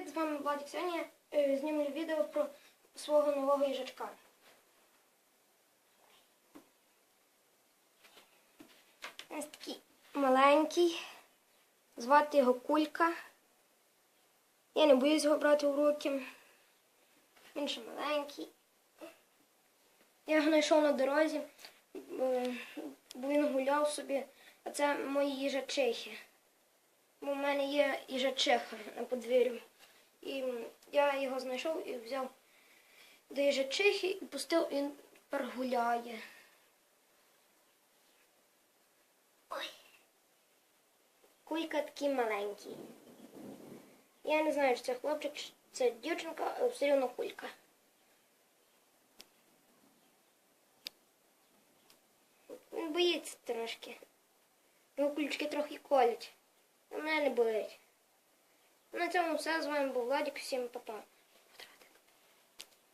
привіт! З вами Владик. Сьогодні я е, знімлю відео про свого нового їжачка. Ось такий маленький. Звати його Кулька. Я не боюсь його брати в руки. Він ще маленький. Я його знайшов на дорозі, бо він гуляв собі, а це мої їжачихи. Бо в мене є їжачиха на подвір'ю. І я його знайшов і взяв до їжачихи і пустив, він тепер гуляє. Ой. Кулька такий маленький. Я не знаю, чи це хлопчик, чи це дівчинка, але все одно кулька. Він боїться трошки. Його кульчики трохи колять. А мене не болить. На цьому все. З вами був Владик. Всім па-па.